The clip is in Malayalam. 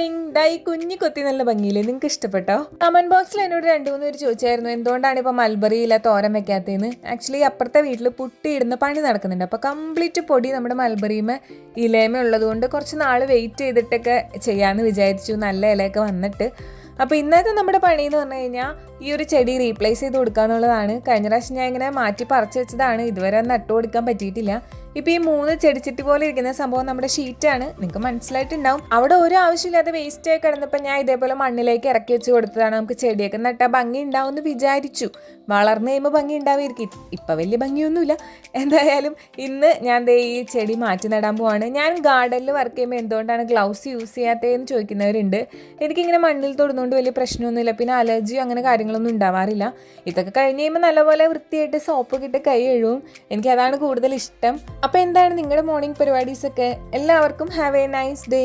മോർണിംഗ് ഡൈ കുഞ്ഞു കൊത്തി നല്ല ഭംഗിയില്ലേ? നിങ്ങൾക്ക് ഇഷ്ടപ്പെട്ടോ? കമന്റ് ബോക്സിൽ എന്നോട് രണ്ടു മൂന്ന് പേര് ചോദിച്ചായിരുന്നു എന്തുകൊണ്ടാണ് ഇപ്പോൾ മൽബറിയില്ല തോരൻ വെക്കാത്തതെന്ന്? ആക്ച്വലി അപ്പുറത്തെ വീട്ടിൽ പുട്ടിയിടുന്ന പണി നടക്കുന്നുണ്ട്. അപ്പോൾ കംപ്ലീറ്റ് പൊടി നമ്മുടെ മൽബറിയുമ ഇലയമ ഉള്ളതുകൊണ്ട് കുറച്ച് നാൾ വെയിറ്റ് ചെയ്തിട്ടൊക്കെ ചെയ്യാമെന്ന് വിചാരിച്ചു. നല്ല ഇലയൊക്കെ വന്നിട്ട്. അപ്പോൾ ഇന്നത്തെ നമ്മുടെ പണി എന്ന് പറഞ്ഞു കഴിഞ്ഞാൽ ഈ ഒരു ചെടി റീപ്ലേസ് ചെയ്ത് കൊടുക്കുക എന്നുള്ളതാണ് കഴിഞ്ഞ പ്രാവശ്യം ഞാൻ ഇങ്ങനെ മാറ്റി പറിച്ചു വെച്ചതാണ്. ഇതുവരെ നട്ടു കൊടുക്കാൻ പറ്റിയിട്ടില്ല. ഇപ്പോൾ ഈ മൂന്ന് ചെടിച്ചിട്ട് പോലെ ഇരിക്കുന്ന സംഭവം നമ്മുടെ ഷീറ്റാണ്. നിങ്ങൾക്ക് മനസ്സിലായിട്ടുണ്ടാവും. അവിടെ ഒരു ആവശ്യമില്ലാതെ വേസ്റ്റ് ആയി കിടന്നപ്പോൾ ഞാൻ ഇതേപോലെ മണ്ണിലേക്ക് ഇറക്കി വെച്ച് കൊടുത്തതാണ്. നമുക്ക് ചെടിയൊക്കെ നട്ടാൽ ഭംഗി ഉണ്ടാവും എന്ന് വിചാരിച്ചു. വളർന്നു കഴിയുമ്പോൾ ഭംഗി ഉണ്ടാവുമായിരിക്കും ഇപ്പം വലിയ ഭംഗിയൊന്നുമില്ല. എന്തായാലും ഇന്ന് ഞാൻ ദേ ഈ ചെടി മാറ്റി നടാൻ പോവാണ്. ഞാൻ ഗാർഡനിൽ വർക്ക് ചെയ്യുമ്പോൾ എന്തുകൊണ്ടാണ് ഗ്ലൗസ് യൂസ് ചെയ്യാത്തതെന്ന് ചോദിക്കുന്നവരുണ്ട്. എനിക്കിങ്ങനെ മണ്ണിൽ തൊടുന്നതുകൊണ്ട് വലിയ പ്രശ്നമൊന്നുമില്ല. പിന്നെ അലർജിയോ അങ്ങനെ കാര്യങ്ങളൊന്നും ഉണ്ടാവാറില്ല. ഇതൊക്കെ കഴിഞ്ഞ് കഴിയുമ്പോൾ നല്ലപോലെ വൃത്തിയായിട്ട് സോപ്പ് കിട്ടി കൈ എഴുവും എനിക്കതാണ് കൂടുതൽ ഇഷ്ടം. അപ്പോൾ എന്താണ് നിങ്ങളുടെ മോർണിംഗ് പരിപാടീസൊക്കെ? എല്ലാവർക്കും ഹാവ് എ നൈസ് ഡേ